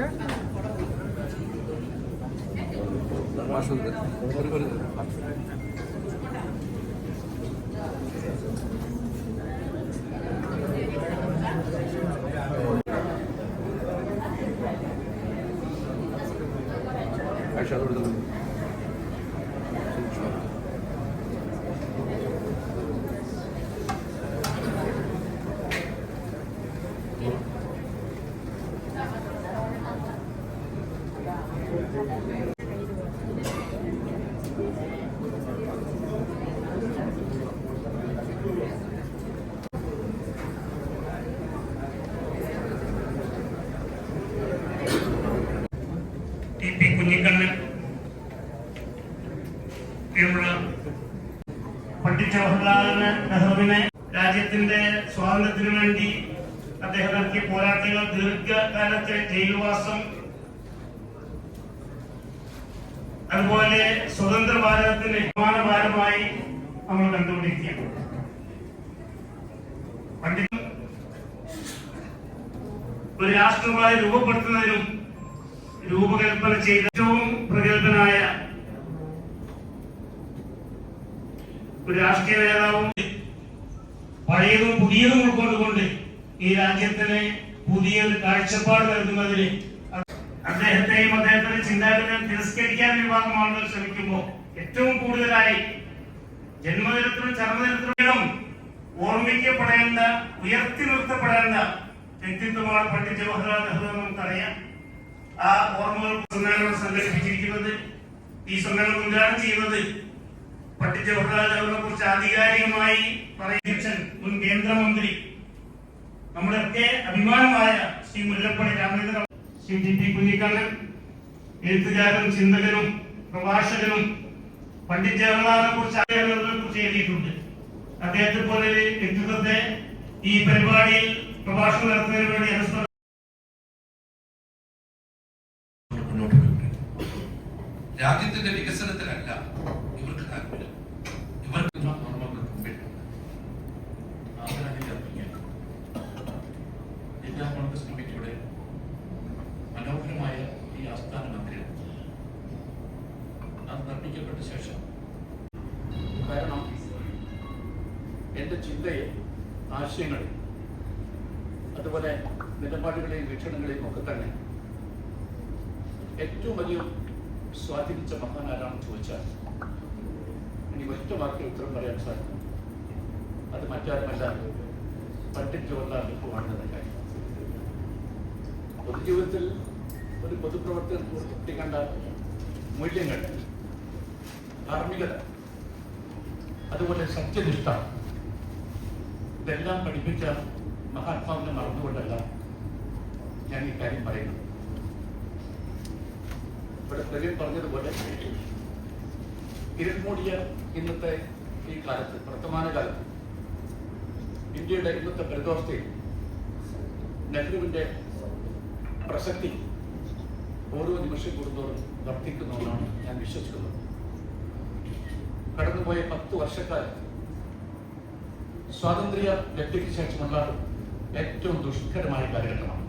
Orada. T Kunhikannan പ്രിയമുള്ള പണ്ഡിറ്റ് ജവഹർലാൽ നെഹ്റുവിനെ രാജ്യത്തിന്റെ സ്വാതന്ത്ര്യത്തിനു വേണ്ടി അദ്ദേഹം നടത്തിയ പോരാട്ടങ്ങൾ ദീർഘകാലത്തെ ജയിൽവാസം അതുപോലെ സ്വതന്ത്ര ഭാരതത്തിന് അഭിമാന ഭാരമായി നമ്മൾ കണ്ടുകൊണ്ടിരിക്കുകയാണ്. പണ്ഡിറ്റ് ഒരു രാഷ്ട്രമായി രൂപപ്പെടുത്തുന്നതിനും രൂപകൽപ്പന ചെയ്ത ഏറ്റവും പ്രഗത്ഭനായ ഒരു രാഷ്ട്രീയ നേതാവും പഴയതും പുതിയതും ഉൾക്കൊണ്ടുകൊണ്ട് ഈ രാജ്യത്തിന് പുതിയൊരു കാഴ്ചപ്പാട് നൽകുന്നതിന് അദ്ദേഹത്തെയും അദ്ദേഹത്തിന്റെ ചിന്താഗതിയും തിരസ്കരിക്കാൻ വിഭാഗം ആളുകൾ ശ്രമിക്കുമ്പോൾ ഏറ്റവും കൂടുതലായി ജന്മദിനത്തിനും ചർമ്മദിനത്തിനും ഓർമ്മിക്കപ്പെടേണ്ട ഉയർത്തി നിർത്തപ്പെടേണ്ട വ്യക്തിത്വമാണ് പണ്ഡിറ്റ് ജവഹർലാൽ നെഹ്റു എന്ന് നമുക്കറിയാം. ആ ഓർമ്മകൾ സമ്മേളനം സംഘടിപ്പിച്ചിരിക്കുന്നത് ഈ സമ്മേളനം ഉദ്ഘാടനം ചെയ്യുന്നത് പണ്ഡിറ്റ് ജവഹർലാൽ നെഹ്റുവിനെ കുറിച്ച് ആധികാരികമായി പറയുന്ന മുൻ കേന്ദ്രമന്ത്രി നമ്മുടെയൊക്കെ അഭിമാനമായ ശ്രീ മുല്ലപ്പള്ളി രാമചന്ദ്രൻ ശ്രീ ടി പി കുഞ്ഞിക്കണ്ണൻ എഴുത്തുകാരനും ചിന്തകനും പ്രഭാഷകനും പണ്ഡിറ്റ് ജവഹർലാലിനെ കുറിച്ച് അറിയാവുന്നതിനെ കുറിച്ച് എഴുതിയിട്ടുണ്ട്. അദ്ദേഹത്തെ പോലെ വ്യക്തിത്വത്തെ ഈ പരിപാടിയിൽ പ്രഭാഷണം നടത്തുന്നതിന് വേണ്ടി അനുസ്മരണം രാജ്യത്തിന്റെ വികസനത്തിലല്ല ഇവർക്ക് താല്പര്യം. ഇവർക്ക് ഓർമ്മകൾ നിർമ്മിക്കപ്പെട്ട ശേഷം കാരണം എന്റെ ചിന്തയെ ആശയങ്ങളിൽ അതുപോലെ നിലപാടുകളെയും വീക്ഷണങ്ങളെയും ഒക്കെ തന്നെ ഏറ്റവും അധികം സ്വാധീനിച്ച മഹാൻ ആരാണെന്ന് ചോദിച്ചാൽ എനിക്ക് ഒറ്റ വാക്കിൽ ഉത്തരം പറയാൻ സാധിക്കും. അത് മറ്റാരുമല്ല പണ്ഡിറ്റ് ജവഹർലാൽ നെഹ്റുവാണെന്ന കാര്യം. പൊതുജീവിതത്തിൽ ഒരു പൊതുപ്രവർത്തകൻ കുട്ടിക്കണ്ട മൂല്യങ്ങൾ ധാർമ്മികത. അതുപോലെ സത്യനിഷ്ഠ. ഇതെല്ലാം പഠിപ്പിച്ച മഹാത്മാവിനെ മറന്നുകൊണ്ടല്ല ഞാൻ ഈ കാര്യം പറയുന്നത്. ഇവിടെ പ്രവീൺ പറഞ്ഞതുപോലെ ഇരുൾമൂടിയ ഇന്നത്തെ ഈ കാലത്ത് വർത്തമാന കാലത്ത് ഇന്ത്യയുടെ ഇന്നത്തെ പരിതോഷതയിൽ നെഹ്റുവിന്റെ പ്രസക്തി ഓരോ നിമിഷം കൂടുന്നതോടും വർദ്ധിക്കുന്നുവെന്നാണ് ഞാൻ വിശ്വസിക്കുന്നത്. കടന്നുപോയ പത്ത് വർഷക്കാലം സ്വാതന്ത്ര്യ വ്യക്തിക്ക് ശേഷമുള്ള ഏറ്റവും ദുഷ്കരമായ കാലഘട്ടമാണ്.